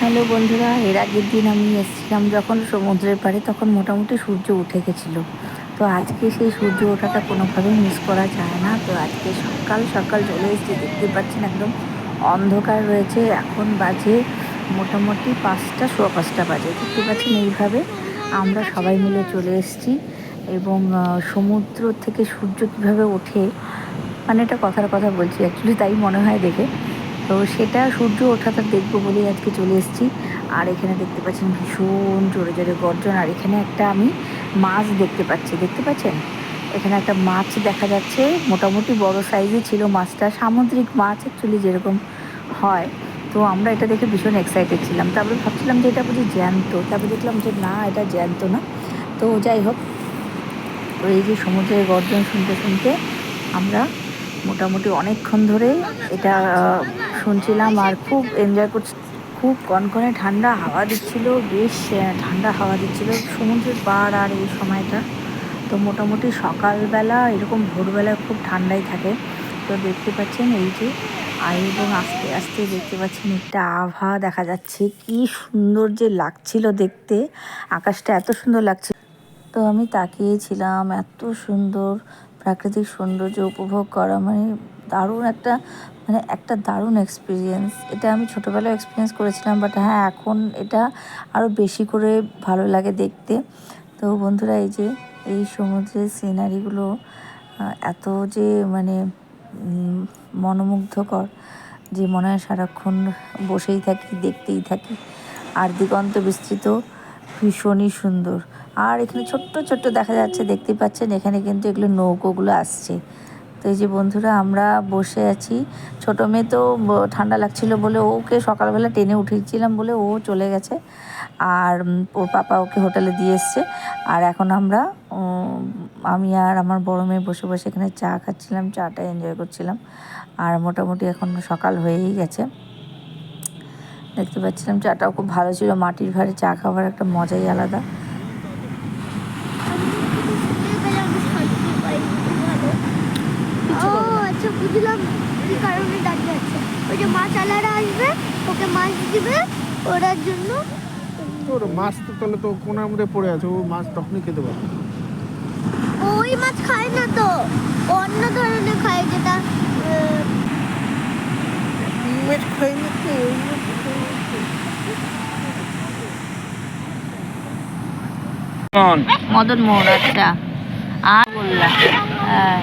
Hello বন্ধুরা, এর আগের দিন আমি এসেছিলাম যখন সমুদ্রের পাড়ে, তখন মোটামুটি সূর্য উঠে গেছিল। তো আজকে সেই সূর্য ওঠাটা কোনোভাবেই মিস করা যায় না। তো আজকে সকাল সকাল চলে এসেছি, দেখতে পাচ্ছেন একদম অন্ধকার রয়েছে। এখন বাজে মোটামুটি পাঁচটা, সোয়া পাঁচটা বাজে। দেখতে পাচ্ছেন এইভাবে আমরা সবাই মিলে চলে এসেছি এবং সমুদ্র থেকে সূর্য কীভাবে ওঠে মানে এটা কথার কথা বলছি অ্যাকচুয়ালি তাই মনে হয় দেখে। তো সেটা সূর্য ওঠাটা দেখব বলেই আজকে চলে এসেছি। আর এখানে দেখতে পাচ্ছেন ভীষণ জোরে জোরে গর্জন। আর এখানে একটা আমি মাছ দেখতে পাচ্ছি, দেখতে পাচ্ছেন? এখানে একটা মাছ দেখা যাচ্ছে। মোটামুটি বড় সাইজে ছিল মাছটা। সামুদ্রিক মাছ অ্যাকচুয়ালি যেরকম হয়। তো আমরা এটা দেখে ভীষণ এক্সাইটেড ছিলাম। তারপরে ভাবছিলাম যে এটা বুঝি জ্যান্ত। তারপরে দেখলাম যে না, এটা জ্যান্ত না। তো যাই হোক, তো এই যে সমুদ্রের গর্জন শুনতে শুনতে আমরা মোটামুটি অনেকক্ষণ ধরে এটা শুনছিলাম আর খুব এনজয় করছি। খুব কনকনে ঠান্ডা হাওয়া দিচ্ছিল, বেশ ঠান্ডা হাওয়া দিচ্ছিল। সমুদ্রের পাড় আর এই সময়টা তো মোটামুটি সকালবেলা, এরকম ভোরবেলা খুব ঠান্ডাই থাকে। তো দেখতে পাচ্ছেন এই যে, আর এবং আস্তে আস্তে দেখতে পাচ্ছেন একটা আভা দেখা যাচ্ছে। কি সুন্দর যে লাগছিল দেখতে। আকাশটা এত সুন্দর লাগছে তো আমি তাকিয়েছিলাম, এত সুন্দর প্রাকৃতিক সৌন্দর্য উপভোগ করা। মানে দারুণ একটা মানে একটা দারুণ এক্সপিরিয়েন্স এটা আমি ছোটোবেলায় এক্সপিরিয়েন্স করেছিলাম বাট হ্যাঁ এখন এটা আরও বেশি করে ভালো লাগে দেখতে। তো বন্ধুরা, এই যে, এই সমুদ্রের সিনারিগুলো এত যে মানে মনোমুগ্ধকর যে, মনে হয় সারাক্ষণ বসেই থাকি, দেখতেই থাকি। আর দিগন্ত বিস্তৃত, ভীষণই সুন্দর। আর এখানে ছোট্ট ছোট্ট দেখা যাচ্ছে, দেখতে পাচ্ছেন, এখানে কিন্তু এগুলো নৌকোগুলো আসছে। তো এই যে বন্ধুরা, আমরা বসে আছি। ছোটো মেয়ে তো ঠান্ডা লাগছিল বলে ওকে সকালবেলা টেনে উঠিয়েছিলাম বলে ও চলে গেছে। আর ওর পাপা ওকে হোটেলে দিয়ে এসছে। আর এখন আমরা আমি আর আমার বড় মেয়ে বসে বসে এখানে চা খাচ্ছিলাম, চাটা এনজয় করছিলাম। আর মোটামুটি এখন সকাল হয়েই গেছে। দেখতে পাচ্ছিলাম চাটাও খুব ভালো ছিল। মাটির ভারে চা খাবার একটা মজাই আলাদা ও আচ্ছা বুঝলাম কি কারণে দাঁড়িয়ে আছে ওই যে মাছ আলারা আসবে ওকে মাছ দিবে ওরার জন্য। ওর মাছ তো তাহলে তো কোনার মধ্যে পড়ে আছে ও মাছ তখনই খেতে পারবে। ওই মাছ খায় না তো অন্য ধরনের খায় যেটা মাছ খাই না তো মদন। মোহন আচ্ছা। আর বললাম হ্যাঁ।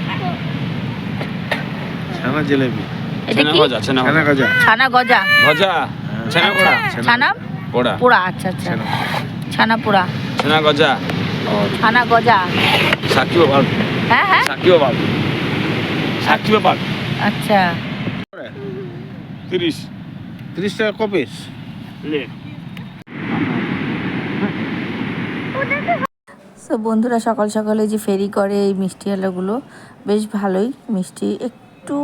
ছানা জিলেবি এটা কি? ছানা ছানা গজা। গজা। ছানা গজা। গজা। ছানা পোড়া ছানা পোড়া। পোড়া আচ্ছা আচ্ছা। ছানা পোড়া। ছানা গজা। ও ছানা গজা। সাকিব বাবা হ্যাঁ হ্যাঁ। সাকিব বাবা সাকিব বাবা আচ্ছা। তিরিশ। তিরিশ টাকা কপিস। লে। সো বন্ধুরা সকাল সকালে যে ফেরি করে এই মিষ্টি আলাগুলো বেশ ভালোই। মিষ্টি একটু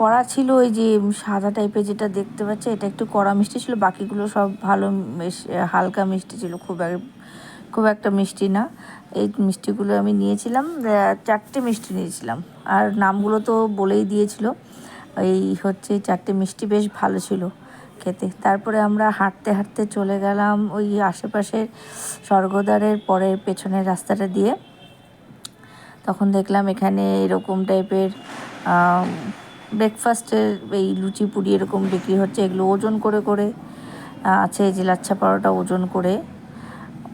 কড়া ছিল ওই যে সাদা টাইপের যেটা দেখতে পাচ্ছে, এটা একটু কড়া মিষ্টি ছিল, বাকিগুলো সব ভালো হালকা মিষ্টি ছিল, খুব খুব একটা মিষ্টি না। এই মিষ্টিগুলো আমি নিয়েছিলাম চারটে মিষ্টি নিয়েছিলাম। আর নামগুলো তো বলেই দিয়েছিল, এই হচ্ছে চারটে মিষ্টি বেশ ভালো ছিল খেতে। তারপরে আমরা হাঁটতে হাঁটতে চলে গেলাম ওই আশেপাশের স্বর্গদ্বারের পরের পেছনের রাস্তাটা দিয়ে। তখন দেখলাম এখানে এরকম টাইপের ব্রেকফাস্টের এই লুচি পুরি এরকম বিক্রি হচ্ছে, এগুলো ওজন করে করে আছে যে লাচ্ছা পরোটা ওজন করে,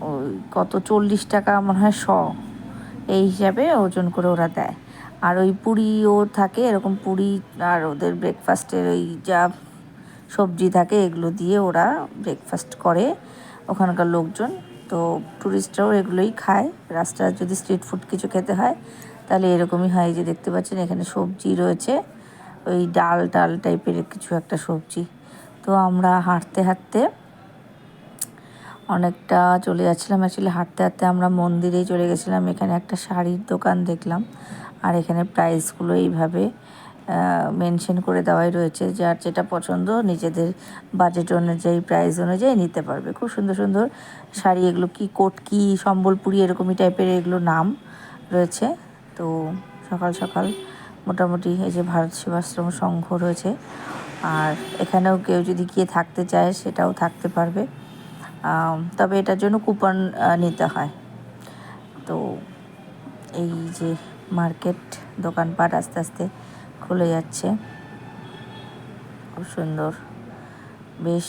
ওই কত চল্লিশ টাকা, মনে হয় শ, এই হিসাবে ওজন করে ওরা দেয়। আর ওই পুরিও থাকে, এরকম পুরি আর ওদের ব্রেকফাস্টের ওই যা সবজি থাকে, এগুলো দিয়ে ওরা ব্রেকফাস্ট করে ওখানকার লোকজন। তো টুরিস্টরাও এগুলোই খায়। রাস্তায় যদি স্ট্রিট ফুড কিছু খেতে হয়, তাহলে এরকমই হয় যে দেখতে পাচ্ছেন, এখানে সবজি রয়েছে। ওই ডাল টাল টাইপের কিছু একটা সবজি। তো আমরা হাঁটতে হাঁটতে অনেকটা চলে যাচ্ছিলাম। অ্যাকচুয়ালি হাঁটতে হাঁটতে আমরা মন্দিরেই চলে গেছিলাম। এখানে একটা শাড়ির দোকান দেখলাম। আর এখানে প্রাইসগুলো এইভাবে মেনশন করে দেওয়াই রয়েছে। যার যেটা পছন্দ নিজেদের বাজেট অনুযায়ী প্রাইস অনুযায়ী নিতে পারবে। খুব সুন্দর সুন্দর শাড়ি। এগুলো কি কোটকি সম্বলপুরি এরকমই টাইপের এগুলো নাম রয়েছে। তো সকাল সকাল মোটামুটি এই যে ভারত সেবাশ্রম সংঘ রয়েছে। আর এখানেও কেউ যদি গিয়ে থাকতে চায়, সেটাও থাকতে পারবে। তবে এটার জন্য কুপন নিতে হয়। তো এই যে মার্কেট দোকানপাট আস্তে আস্তে খুলে যাচ্ছে। খুব সুন্দর। বেশ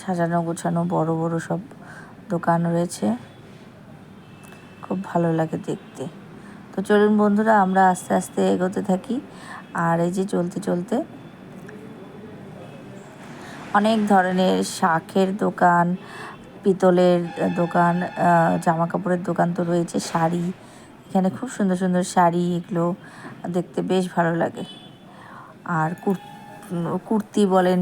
সাজানো গোছানো বড় বড় সব দোকান রয়েছে। খুব ভালো লাগে দেখতে। তো চলুন বন্ধুরা, আমরা আস্তে আস্তে এগোতে থাকি। আর এই যে চলতে চলতে, অনেক ধরনের শাকের দোকান, পিতলের দোকান জামা কাপড়ের দোকান তো রয়েছে, শাড়ি। এখানে খুব সুন্দর সুন্দর শাড়ি, এগুলো দেখতে বেশ ভালো লাগে। আর কুর, কুর্তি বলেন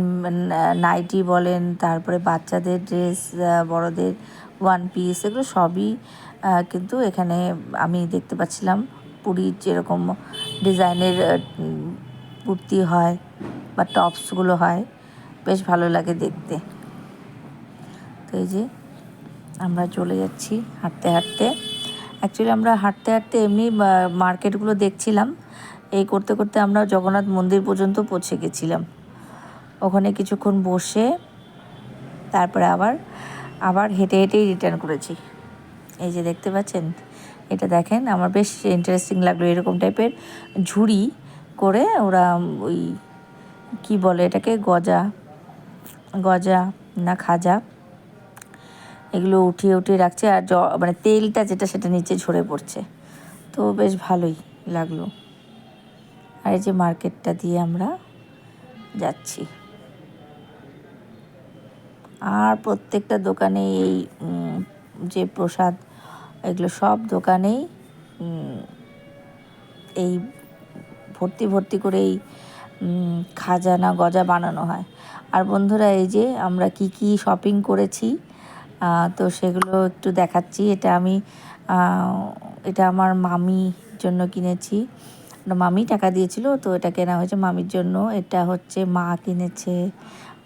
নাইটি বলেন, তারপরে বাচ্চাদের ড্রেস বড়দের ওয়ান পিস, এগুলো সবই কিন্তু এখানে আমি দেখতে পাচ্ছিলাম পুরীর যেরকম ডিজাইনের কুর্তি হয় বা টপসগুলো হয়, বেশ ভালো লাগে দেখতে। তো এই যে আমরা চলে যাচ্ছি হাঁটতে হাঁটতে। অ্যাকচুয়ালি আমরা হাঁটতে হাঁটতে এমনি মার্কেটগুলো দেখছিলাম। এই করতে করতে আমরা জগন্নাথ মন্দির পর্যন্ত পৌঁছে গেছিলাম। ওখানে কিছুক্ষণ বসে, তারপরে আবার আবার হেঁটে হেঁটেই রিটার্ন করেছি। এই যে দেখতে পাচ্ছেন, এটা দেখেন, আমার বেশ ইন্টারেস্টিং লাগল এরকম টাইপের ঝুড়ি করে ওরা ওই কি বলে এটাকে, গজা গজা না খাজা, এগুলো উঠিয়ে উঠিয়ে রাখছে আর জ মানে তেলটা যেটা সেটা নিচে ঝরে পড়ছে। তো বেশ ভালোই লাগল। আর এই যে মার্কেটটা দিয়ে আমরা যাচ্ছি। আর প্রত্যেকটা দোকানে এই যে প্রসাদ এগুলো সব দোকানেই এই ভর্তি ভর্তি করে এই উম, খাজা না গজা বানানো হয়। আর বন্ধুরা এই যে আমরা কি কি শপিং করেছি তো সেগুলো একটু দেখাচ্ছি। এটা আমি এটা আমার মামির জন্য কিনেছি। মামি টাকা দিয়েছিল তো এটা কেনা হয়েছে মামির জন্য। এটা হচ্ছে মা কিনেছে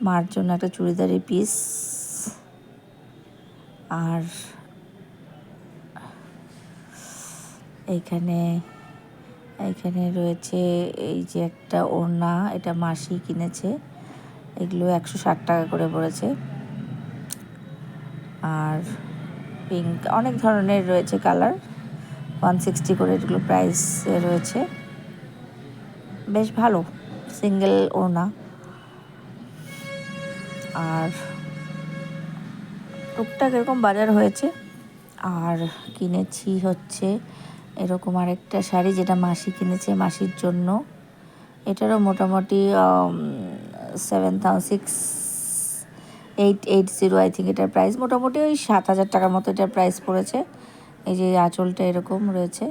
মার জন্য একটা চুড়িদারের পিস আর এইখানে এইখানে রয়েছে এই যে একটা ওড়না, এটা মাসি কিনেছে। এগুলো একশো ষাট টাকা করে পড়েছে। আর পিঙ্ক অনেক ধরনের রয়েছে কালার। ওয়ান সিক্সটি করে এগুলো প্রাইস রয়েছে। বেশ ভালো সিঙ্গেল ওড়না। আর টুকটাক এরকম বাজার হয়েছে। আর কিনেছি হচ্ছে এরকম আরেকটা শাড়ি যেটা মাসি কিনেছে মাসির জন্য। এটারও মোটামুটি seven thousand six eight eight zero I think এটার প্রাইস মোটামুটি ওই সাত হাজার টাকার মতো এটার প্রাইস পড়েছে। এই যে আঁচলটা এরকম রয়েছে।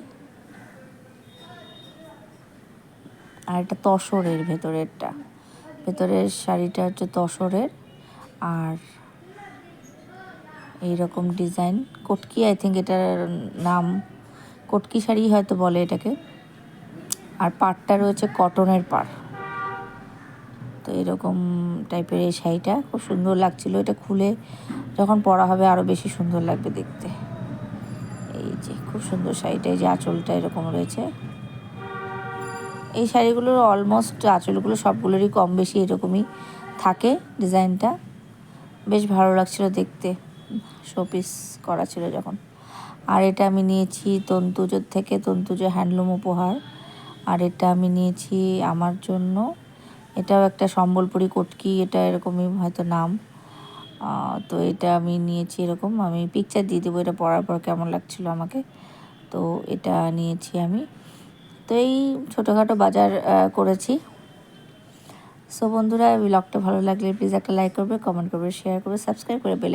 আর এটা তসরের ভেতরেরটা। ভেতরের শাড়িটা হচ্ছে তসরের। আর এইরকম ডিজাইন কটকি আই থিঙ্ক এটার নাম, কটকি শাড়ি হয়তো বলে এটাকে। আর পাড়টা রয়েছে কটনের পাড়। তো এরকম টাইপের এই শাড়িটা খুব সুন্দর লাগছিল। এটা খুলে যখন পরা হবে আরও বেশি সুন্দর লাগবে দেখতে। এই যে, খুব সুন্দর শাড়িটা, এই যে আঁচলটা এরকম রয়েছে। এই শাড়িগুলোর অলমোস্ট আঁচলগুলো সবগুলোরই কম বেশি এরকমই থাকে ডিজাইনটা বেশ ভালো লাগছিল দেখতে। শোপিস করা ছিল যখন। আর এটা আমি নিয়েছি তন্তুজোর থেকে তন্তুজ হ্যান্ডলুম উপহার। আর এটা আমি নিয়েছি আমার জন্য। এটাও একটা সম্বলপুরি কটকি, এটা এরকমই হয়তো নাম। তো এটা আমি নিয়েছি এরকম। আমি পিকচার দিয়ে দেবো, এটা পরার পর কেমন লাগছিল আমাকে। তো এটা নিয়েছি আমি। তো এই ছোটোখাটো বাজার করেছি। সো বন্ধুরা ব্লগটা ভালো লাগলে প্লিজ একটা লাইক করবে কমেন্ট করবে শেয়ার করবে সাবস্ক্রাইব করে বেল